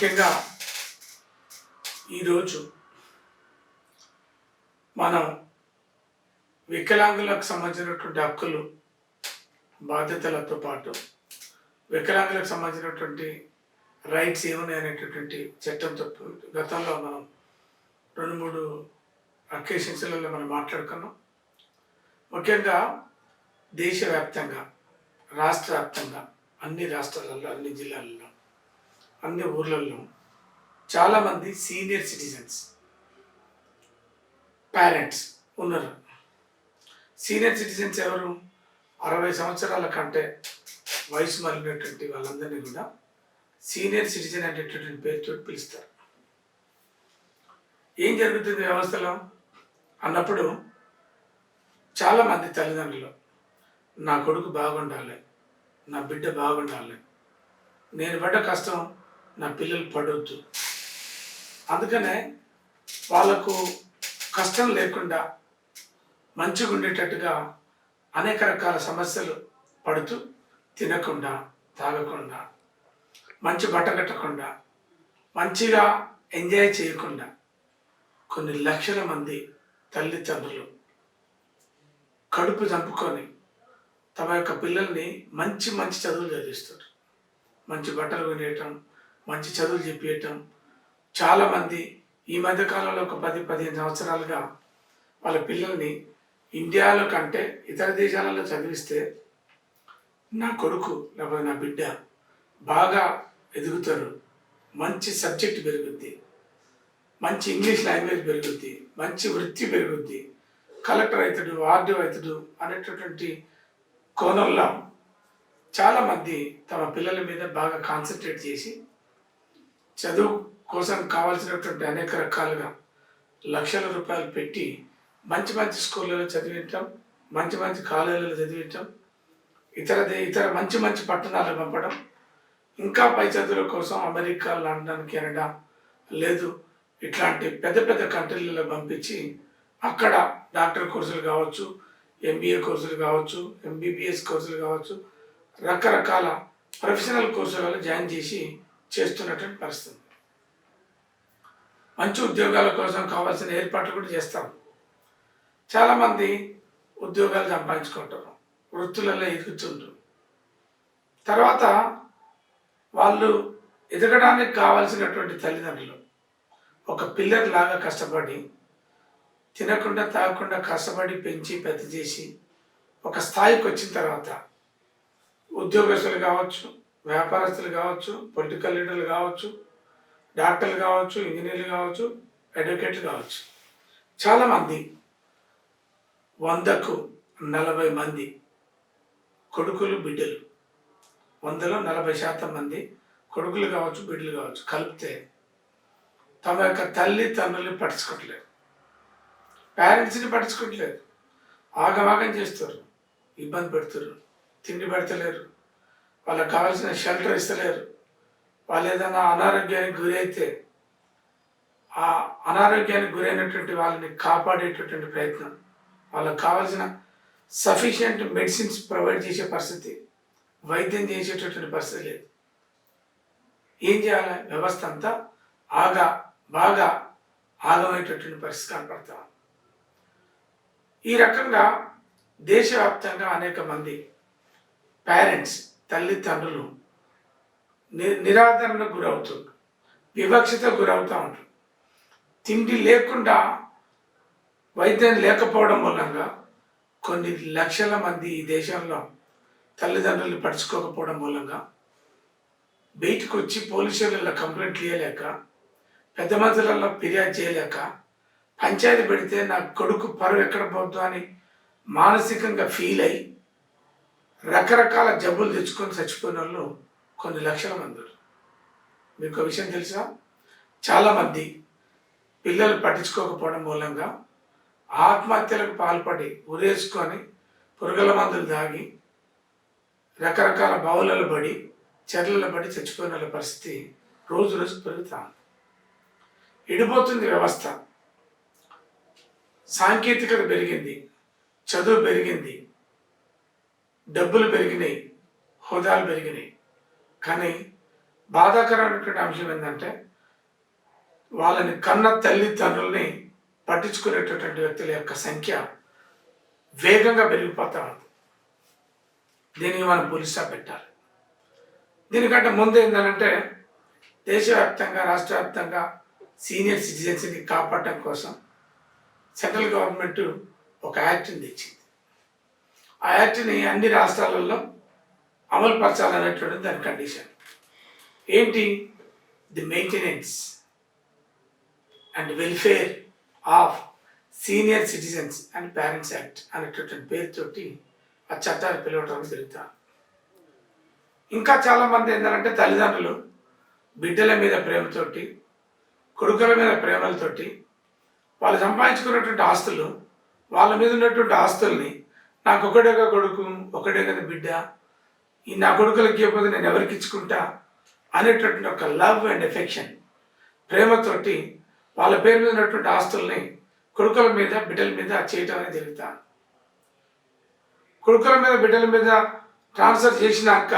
ముఖ్యంగా ఈరోజు మనం వికలాంగులకు సంబంధించినటువంటి హక్కులు బాధ్యతలతో పాటు వికలాంగులకు సంబంధించినటువంటి రైట్స్ ఏమున్నాయి అనేటటువంటి చట్టంతో గతంలో మనం రెండు మూడు అకేషన్స్లలో మనం మాట్లాడుకున్నాం. ముఖ్యంగా దేశవ్యాప్తంగా రాష్ట్ర వ్యాప్తంగా అన్ని రాష్ట్రాలలో అన్ని జిల్లాలలో అన్ని ఊర్లలో చాలామంది సీనియర్ సిటిజన్స్ పేరెంట్స్ ఉన్నారు. సీనియర్ సిటిజన్స్ ఎవరు? అరవై సంవత్సరాల కంటే వయసు మళ్ళినటువంటి వాళ్ళందరినీ కూడా సీనియర్ సిటిజన్ అనేటటువంటి పేరుతో పిలుస్తారు. ఏం జరుగుతుంది వ్యవస్థలో? అన్నప్పుడు చాలామంది తల్లిదండ్రులు నా కొడుకు బాగుండాలి నా బిడ్డ బాగుండాలి నేను పడ్డ కష్టం నా పిల్లలు పడవద్దు అందుకనే వాళ్ళకు కష్టం లేకుండా మంచిగా ఉండేటట్టుగా అనేక రకాల సమస్యలు పడుతూ తినకుండా తాగకుండా మంచి బట్ట కట్టకుండా మంచిగా ఎంజాయ్ చేయకుండా కొన్ని లక్షల మంది తల్లిదండ్రులు కడుపు చంపుకొని తమ యొక్క పిల్లల్ని మంచి మంచి చదువులు చదివిస్తారు మంచి బట్టలు కొనేయటం మంచి చదువులు చెప్పేయటం. చాలామంది ఈ మధ్య కాలంలో ఒక పది పదిహేను సంవత్సరాలుగా వాళ్ళ పిల్లల్ని ఇండియాలో కంటే ఇతర దేశాలలో చదివిస్తే నా కొడుకు లేకపోతే నా బిడ్డ బాగా ఎదుగుతారు. మంచి సబ్జెక్ట్ పెరుగుద్ది. మంచి ఇంగ్లీష్ లాంగ్వేజ్ పెరుగుద్ది. మంచి వృత్తి పెరుగుద్ది. కలెక్టర్ అవుతాడు ఆర్డీఓ అవుతాడు అనేటటువంటి కోణంలో చాలామంది తమ పిల్లల మీద బాగా కాన్సన్ట్రేట్ చేసి చదువు కోసం కావాల్సినటువంటి అనేక రకాలుగా లక్షల రూపాయలు పెట్టి మంచి మంచి స్కూళ్ళలో చదివించడం మంచి మంచి కాలేజీలలో చదివించడం ఇతర దే- ఇతర మంచి మంచి పట్టణాలు పంపడం ఇంకా పై చదువుల కోసం అమెరికా లండన్ కెనడా లేదు ఇట్లాంటి పెద్ద పెద్ద కంట్రీలలో పంపించి అక్కడ డాక్టర్ కోర్సులు కావచ్చు ఎంబీఏ కోర్సులు కావచ్చు ఎంబీబీఎస్ కోర్సులు కావచ్చు రకరకాల ప్రొఫెషనల్ కోర్సులలో జాయిన్ చేసి చేస్తున్నటువంటి పరిస్థితి. మంచి ఉద్యోగాల కోసం కావాల్సిన ఏర్పాట్లు కూడా చేస్తాం. చాలామంది ఉద్యోగాలు సంపాదించుకుంటారు. వృత్తులలో ఎదుగుతుంటారు తర్వాత వాళ్ళు ఎదగడానికి కావాల్సినటువంటి తల్లిదండ్రులు ఒక పిల్లర్ లాగా కష్టపడి తినకుండా తాగకుండా కష్టపడి పెంచి పెద్ద చేసి ఒక స్థాయికి వచ్చిన తర్వాత ఉద్యోగస్తులు కావచ్చు వ్యాపారస్తులు కావచ్చు పొలిటికల్ లీడర్లు కావచ్చు డాక్టర్లు కావచ్చు ఇంజనీర్లు కావచ్చు అడ్వకేట్లు కావచ్చు. చాలామంది వందకు నలభై మంది కొడుకులు బిడ్డలు. వందలో నలభై శాతం మంది కొడుకులు కావచ్చు బిడ్డలు కావచ్చు కలిపితే తమ యొక్క తల్లి తండ్రుల్ని పట్టించుకోవట్లేదు. పేరెంట్స్ని పట్టించుకోవట్లేదు. ఆగమాగం చేస్తారు. ఇబ్బంది పెడుతారు తిండి పెడతలేరు. వాళ్ళకి కావాల్సిన షెల్టర్ ఇస్తలేరు. వాళ్ళు ఏదైనా అనారోగ్యానికి గురైతే ఆ అనారోగ్యానికి గురైనటువంటి వాళ్ళని కాపాడేటటువంటి ప్రయత్నం. వాళ్ళకి కావాల్సిన సఫిషియంట్ మెడిసిన్స్ ప్రొవైడ్ చేసే పరిస్థితి వైద్యం చేసేటటువంటి పరిస్థితి లేదు. ఏం చేయాలి? వ్యవస్థ అంతా ఆగా బాగా ఆగమయ్యేటటువంటి పరిస్థితి కనపడతా ఈ రకంగా దేశవ్యాప్తంగా అనేక మంది పేరెంట్స్ తల్లిదండ్రులు ని నిరాదరణకు గురవుతున్నారు వివక్షత గురవుతూ ఉంటారు తిండి లేకుండా వైద్యం లేకపోవడం మూలంగా కొన్ని లక్షల మంది ఈ దేశంలో తల్లిదండ్రులు పడుచుకోకపోవడం మూలంగా బయటకు వచ్చి పోలీసులలో కంప్లైంట్ చేయలేక పెద్ద మనుషులలో ఫిర్యాదు చేయలేక పంచాయతీ పెడితే నా కొడుకు పరువు ఎక్కడ పోద్దు అని మానసికంగా ఫీల్ అయ్యి రకరకాల జబ్బులు తెచ్చుకొని చచ్చిపోయిన వాళ్ళు కొన్ని లక్షల మంది మీకు ఒక విషయం తెలుసా? చాలామంది పిల్లలు పట్టించుకోకపోవడం మూలంగా ఆత్మహత్యలకు పాల్పడి ఉరేసుకొని పురుగుల మందులు తాగి రకరకాల బావులలో పడి చెర్లలో పడి చచ్చిపోయిన వాళ్ళ పరిస్థితి రోజు రోజు పెరుగుతా ఇడిపోతుంది వ్యవస్థ. సాంకేతికత పెరిగింది చదువు పెరిగింది డబ్బులు పెరిగినాయి హోదాలు పెరిగినాయి. కానీ బాధాకరమైనటువంటి అంశం ఏంటంటే వాళ్ళని కన్న తల్లిదండ్రుల్ని పట్టించుకునేటటువంటి వ్యక్తుల యొక్క సంఖ్య వేగంగా పెరిగిపోతా ఉంది. దీనికి మనం పోలీసా పెట్టాలి? దీనికంటే ముందు ఏంటంటే దేశవ్యాప్తంగా రాష్ట్ర వ్యాప్తంగా సీనియర్ సిటిజన్స్ని కాపాడటం కోసం సెంట్రల్ గవర్నమెంట్ ఒక యాక్ట్ని తెచ్చింది. ఆ యాక్ట్ని అన్ని రాష్ట్రాలలో అమలు దాని కండిషన్ ఏంటి? The maintenance and welfare of senior citizens and parents act అనేటటువంటి పేరుతోటి ఆ చట్టాన్ని పిలవడం జరుగుతారు ఇంకా చాలామంది ఏంటంటే తల్లిదండ్రులు బిడ్డల మీద ప్రేమతోటి కొడుకుల మీద ప్రేమలతోటి వాళ్ళు సంపాదించుకున్నటువంటి ఆస్తులు వాళ్ళ మీద ఉన్నటువంటి ఆస్తుల్ని నాకు ఒకటేగా కొడుకు ఒకటే కదా బిడ్డ. ఈ నా కొడుకులకి ఇవ్వకపోతే నేను ఎవరికి ఇచ్చుకుంటా అనేటటువంటి ఒక లవ్ అండ్ ఎఫెక్షన్. ప్రేమతోటి వాళ్ళ పేరు మీద ఉన్నటువంటి ఆస్తుల్ని కొడుకుల మీద బిడ్డల మీద చేయటం అనేది జరుగుతా. కొడుకుల మీద బిడ్డల మీద ట్రాన్స్ఫర్ చేసినాక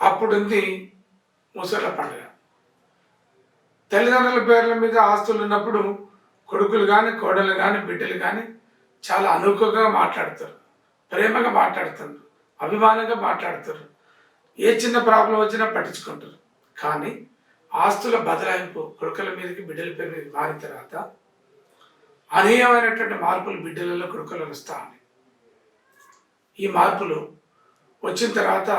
అప్పుడుంది ముసళ్ళ పండుగ. తల్లిదండ్రుల పేర్ల మీద ఆస్తులు ఉన్నప్పుడు కొడుకులు కానీ కోడలు కానీ బిడ్డలు కానీ చాలా అనుకువగా మాట్లాడతారు. ప్రేమగా మాట్లాడతారు అభిమానంగా మాట్లాడతారు ఏ చిన్న ప్రాబ్లం వచ్చినా పట్టించుకుంటారు. కానీ ఆస్తుల బదలాయింపు కొడుకుల మీదకి బిడ్డల పేరు మీద మారిన తర్వాత అనీయమైనటువంటి మార్పులు బిడ్డలలో కొడుకులలో వస్తా ఉన్నాయి ఈ మార్పులు వచ్చిన తర్వాత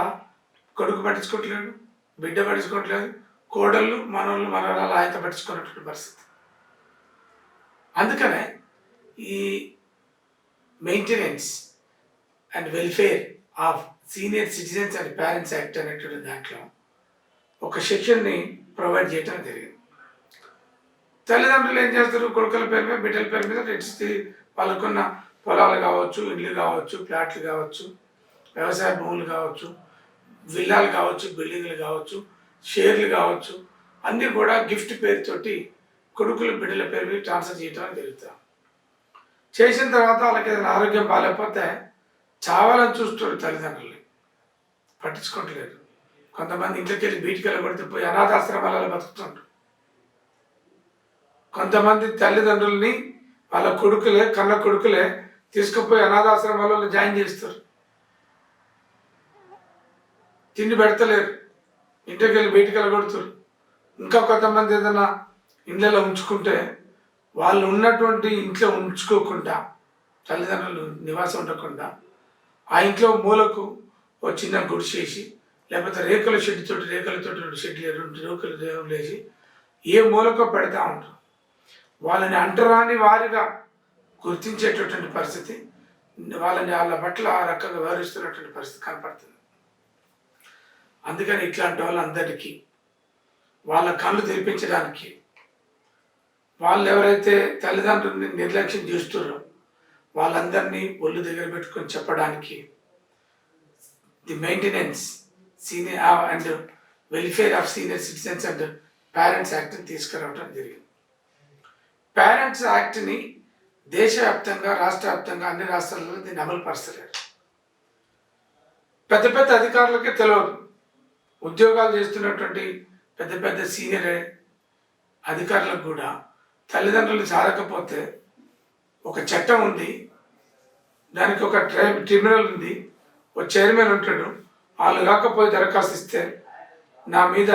కొడుకు పట్టించుకోవట్లేదు బిడ్డ పట్టించుకోవట్లేదు కోడళ్ళు మనోళ్ళు మనవరాలు ఆయత పట్టించుకున్నటువంటి పరిస్థితి. అందుకనే ఈ maintenance and welfare of senior citizens and parents act అనేటువంటి దాంట్లో ఒక సెక్షన్ని ప్రొవైడ్ చేయడం జరిగింది. తల్లిదండ్రులు ఏం చేస్తారు? కొడుకుల పేరు మీద బిడ్డల పేరు మీద రిజిస్ట్రీ వాళ్ళకున్న పొలాలు కావచ్చు ఇల్లు కావచ్చు ప్లాట్లు కావచ్చు వ్యవసాయ భూములు కావచ్చు విల్లాలు కావచ్చు బిల్డింగ్లు కావచ్చు షేర్లు కావచ్చు అన్నీ కూడా గిఫ్ట్ పేరుతోటి కొడుకుల బిడ్డల పేరు మీద ట్రాన్స్ఫర్ చేయడం జరుగుతాం చేసిన తర్వాత వాళ్ళకి ఏదైనా ఆరోగ్యం బాగాలేకపోతే చావాలని చూస్తారు తల్లిదండ్రులు పట్టించుకోవట్లేదు. కొంతమంది ఇంట్లోకి వెళ్ళి బీటికి వెళ్ళబడితే పోయి అనాథాశ్రమాలలో బతుకుతుంటారు కొంతమంది తల్లిదండ్రుల్ని వాళ్ళ కొడుకులే కన్న కొడుకులే తీసుకుపోయి అనాథాశ్రమాలలో జాయిన్ చేస్తారు. తిండి పెడతలేరు. ఇంటికి వెళ్ళి బయటికి వెళ్ళగొడుతారు. ఇంకా కొంతమంది ఏదైనా ఇళ్ళలో ఉంచుకుంటే వాళ్ళు ఉన్నటువంటి ఇంట్లో ఉంచుకోకుండా తల్లిదండ్రులు నివాసం ఉండకుండా ఆ ఇంట్లో మూలకు ఒక చిన్న గుడిసేసి లేకపోతే రేకుల షెడ్ తోటి రేకులతోటి రెండు షెడ్లు రెండు రేకులు రేకులు వేసి ఏ మూలకో పెడతా ఉంటారు. వాళ్ళని అంటరాని వారిగా గుర్తించేటటువంటి పరిస్థితి వాళ్ళని వాళ్ళ పట్ల ఆ రకంగా వ్యవహరిస్తున్నటువంటి పరిస్థితి కనపడుతుంది. అందుకని ఇట్లాంటి వాళ్ళందరికీ వాళ్ళ కళ్ళు తెరిపించడానికి వాళ్ళు ఎవరైతే తల్లిదండ్రులని నిర్లక్ష్యం చేస్తున్నారో వాళ్ళందరినీ ఒళ్ళు దగ్గర పెట్టుకొని చెప్పడానికి the maintenance senior and welfare of senior citizens and parents యాక్ట్ని తీసుకురావడం జరిగింది. పేరెంట్స్ యాక్ట్ని దేశవ్యాప్తంగా రాష్ట్ర వ్యాప్తంగా అన్ని రాష్ట్రాలలో దీన్ని అమలు పరచలేరు. పెద్ద పెద్ద అధికారులకే తెలియదు ఉద్యోగాలు చేస్తున్నటువంటి పెద్ద పెద్ద సీనియర్ అధికారులకు కూడా తల్లిదండ్రులు చాలకపోతే ఒక చట్టం ఉంది. దానికి ఒక ట్రై ట్రిబ్యునల్ ఉంది. ఒక చైర్మన్ ఉంటాడు. వాళ్ళు రాకపోయి దరఖాస్తు ఇస్తే నా మీద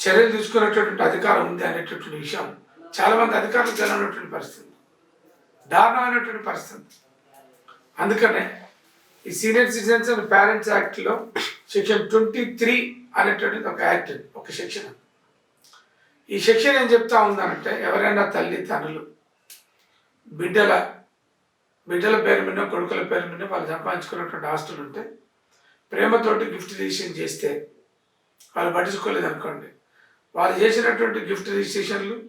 చర్యలు తీసుకునేటటువంటి అధికారం ఉంది అనేటటువంటి విషయం. చాలామంది అధికారులు తెలియనటువంటి పరిస్థితి. దారుణమైనటువంటి పరిస్థితి. అందుకనే ఈ సీనియర్ సిటిజన్స్ అండ్ పేరెంట్స్ యాక్ట్లో సెక్షన్ ట్వంటీ త్రీ అనేటువంటిది ఒక యాక్ట్ ఒక సెక్షన్. ఈ సెక్షన్ ఏం చెప్తా ఉందనంటే ఎవరైనా తల్లి తండ్రులు బిడ్డల బిడ్డల పేరు మీద కొడుకుల పేరు మీద వాళ్ళు సంపాదించుకున్నటువంటి ఆస్తులు ఉంటే ప్రేమతోటి గిఫ్ట్ రిజిస్ట్రేషన్ చేస్తే వాళ్ళు పట్టించుకోలేదు అనుకోండి. వాళ్ళు చేసినటువంటి గిఫ్ట్ రిజిస్ట్రేషన్లు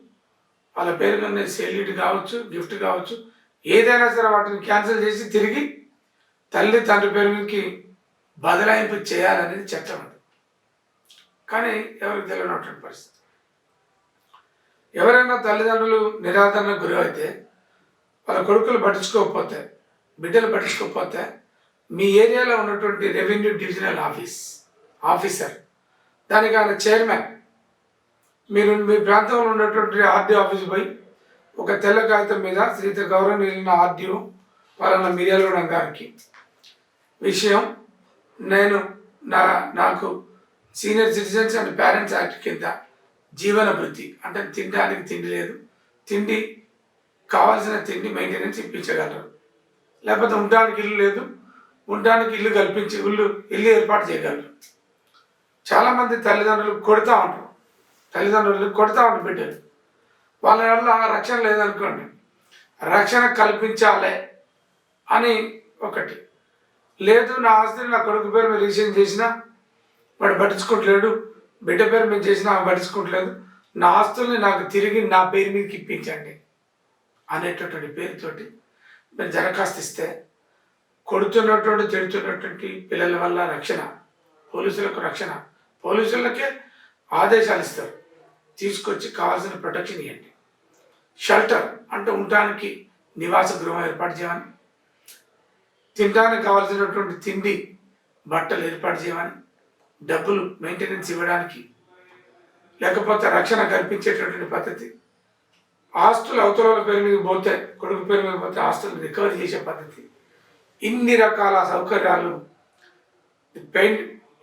వాళ్ళ పేరు మీద సెల్యూట్ కావచ్చు గిఫ్ట్ కావచ్చు ఏదైనా సరే వాటిని క్యాన్సిల్ చేసి తిరిగి తల్లి తండ్రి పేరు మీదకి బదలాయింపు చేయాలనేది చట్టం అది. కానీ ఎవరికి తెలియనటువంటి పరిస్థితి. ఎవరైనా తల్లిదండ్రులు నిరాదరణకు గురి అయితే వాళ్ళ కొడుకులు పట్టించుకోకపోతే బిడ్డలు పట్టించుకోకపోతే మీ ఏరియాలో ఉన్నటువంటి రెవెన్యూ డివిజనల్ ఆఫీస్ ఆఫీసర్ దానికి ఆయన చైర్మన్. మీరు మీ ప్రాంతంలో ఉన్నటువంటి ఆర్డీఓ ఆఫీస్ పోయి ఒక తెల్ల కాగితం మీద శ్రీత గౌరవనీయులైన ఆర్డీఓ పలానా మిర్యాలగూడెం గారికి. విషయం నేను నా నాకు senior citizens and parents act కింద జీవన వృత్తి అంటే తినడానికి తిండి లేదు. తిండి కావాల్సిన తిండి మెయింటెనెన్స్ ఇప్పించగలరు. లేకపోతే ఉండడానికి ఇల్లు లేదు ఉండడానికి ఇల్లు కల్పించి ఇల్లు ఇల్లు ఏర్పాటు చేయగలరు. చాలామంది తల్లిదండ్రులు కొడతా ఉంటారు. తల్లిదండ్రులు కొడతా ఉంటారు బిడ్డలు వాళ్ళ వల్ల రక్షణ లేదనుకోండి రక్షణ కల్పించాలి అని ఒకటి. లేదు నా ఆస్తిని నా కొడుకు పేరు మీరు రిజిస్ట్రేషన్ చేసినా వాడు పట్టించుకోవట్లేడు బిడ్డ పేరు మేము చేసినా ఆమె పట్టించుకోవట్లేదు. నా ఆస్తుల్ని నాకు తిరిగి నా పేరు మీదకి ఇప్పించండి. అనేటటువంటి పేరుతోటి మీరు దరఖాస్తు ఇస్తే కొడుతున్నటువంటి తిడుతున్నటువంటి పిల్లల వల్ల రక్షణ పోలీసులకు రక్షణ. పోలీసులకే ఆదేశాలు ఇస్తారు. తీసుకొచ్చి కావాల్సిన ప్రొటెక్షన్ ఇవ్వండి. షెల్టర్ అంటే ఉండటానికి నివాస గృహం ఏర్పాటు చేయమని తినడానికి కావాల్సినటువంటి తిండి బట్టలు ఏర్పాటు చేయమని డబ్బులు మెయింటెనెన్స్ ఇవ్వడానికి లేకపోతే రక్షణ కల్పించేటటువంటి పద్ధతి ఆస్తులు అవతల పేరు మీద పోతే కొడుకు పేరు మీద పోతే ఆస్తులు రికవరీ చేసే పద్ధతి. ఇన్ని రకాల సౌకర్యాలు.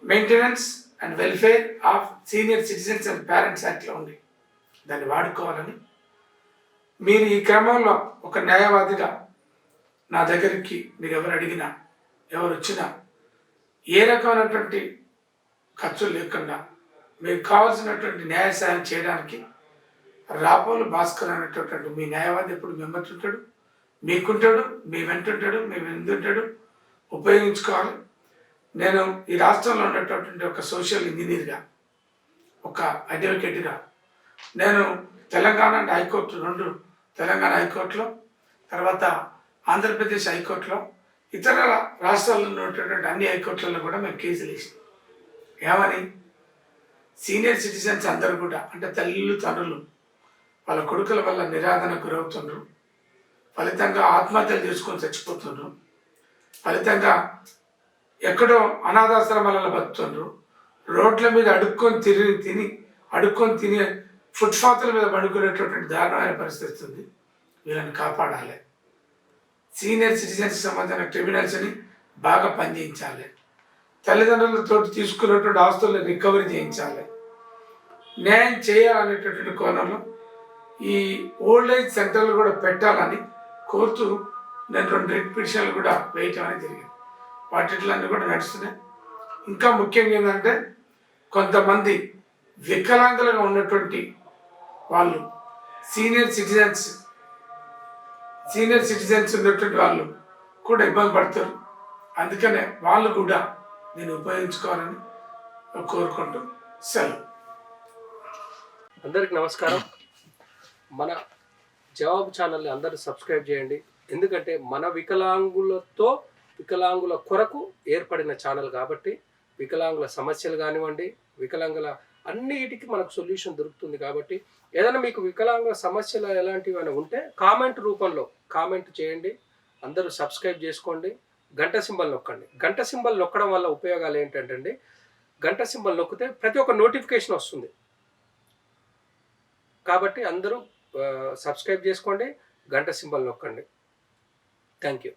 Maintenance and welfare of senior citizens and parents యాక్ట్లో ఉంది దాన్ని వాడుకోవాలని. మీరు ఈ క్రమంలో ఒక న్యాయవాదిగా నా దగ్గరికి మీరు ఎవరు అడిగినా ఎవరు వచ్చినా ఏ రకమైనటువంటి ఖర్చులు లేకుండా మీకు కావాల్సినటువంటి న్యాయ సాయం చేయడానికి రాపోలు భాస్కర్ అనేటటువంటి మీ న్యాయవాది ఎప్పుడు మిమ్మతుంటాడు మీకుంటాడు? మీ వెంటుంటాడు మీ వెంటుంటాడు ఉపయోగించుకోవాలి. నేను ఈ రాష్ట్రంలో ఉన్నటువంటి ఒక సోషల్ ఇంజనీర్గా ఒక అడ్వకేట్గా నేను తెలంగాణ అండ్ హైకోర్టు రెండు తెలంగాణ హైకోర్టులో తర్వాత ఆంధ్రప్రదేశ్ హైకోర్టులో ఇతర రాష్ట్రాల్లో ఉన్నటువంటి అన్ని హైకోర్టులలో కూడా మేము కేసులు వేసి. ఏమని? సీనియర్ సిటిజన్స్ అందరూ కూడా అంటే తల్లులు తండ్రులు వాళ్ళ కొడుకుల వల్ల నిరాధన గురవుతుండ్రు. ఫలితంగా ఆత్మహత్యలు చేసుకొని చచ్చిపోతుండ్రు. ఫలితంగా ఎక్కడో అనాథాశ్రమాలలో బతుకుతుండ్రు. రోడ్ల మీద అడుక్కొని తిని తిని అడుక్కొని తినే ఫుట్పాత్ల మీద పడుకునేటటువంటి దారుణమైన పరిస్థితి ఉంది. వీళ్ళని కాపాడాలి. సీనియర్ సిటిజన్స్ సంబంధించిన క్రిమినల్స్ని బాగా పనిచేయించాలి. తల్లిదండ్రులతో తీసుకున్నటువంటి ఆస్తులను రికవరీ చేయించాలి. న్యాయం చేయాలనేటటువంటి కోణంలో ఈ ఓల్డ్ ఏజ్ సెంటర్లు కూడా పెట్టాలని కోరుతూ నేను రెండు రెడ్ పిటిషన్లు కూడా వేయటం అనేది జరిగింది. వాటిలన్నీ కూడా నడుస్తున్నాయి. ఇంకా ముఖ్యంగా ఏంటంటే కొంతమంది వికలాంగులుగా ఉన్నటువంటి వాళ్ళు సీనియర్ సిటిజన్స్ సీనియర్ సిటిజన్స్ ఉన్నటువంటి వాళ్ళు కూడా ఇబ్బంది పడతారు. అందుకనే వాళ్ళు కూడా నేను ఉపయోగించుకోవాలని కోరుకుంటూ సెలవు. అందరికి నమస్కారం. మన జవాబు ఛానల్ని అందరూ సబ్స్క్రైబ్ చేయండి. ఎందుకంటే మన వికలాంగులతో వికలాంగుల కొరకు ఏర్పడిన ఛానల్ కాబట్టి వికలాంగుల సమస్యలు కానివ్వండి వికలాంగుల అన్నిటికీ మనకు సొల్యూషన్ దొరుకుతుంది కాబట్టి ఏదైనా మీకు వికలాంగుల సమస్యలు ఎలాంటివి ఉంటే కామెంట్ రూపంలో కామెంట్ చేయండి. అందరూ సబ్స్క్రైబ్ చేసుకోండి. గంట సింబల్ నొక్కండి. గంట సింబల్ నొక్కడం వల్ల ఉపయోగాలు ఏంటంటే అండి గంట సింబల్ నొక్కితే ప్రతి ఒక్క నోటిఫికేషన్ వస్తుంది. కాబట్టి అందరూ సబ్స్క్రైబ్ చేసుకోండి గంట సింబల్ నొక్కండి. Thank you.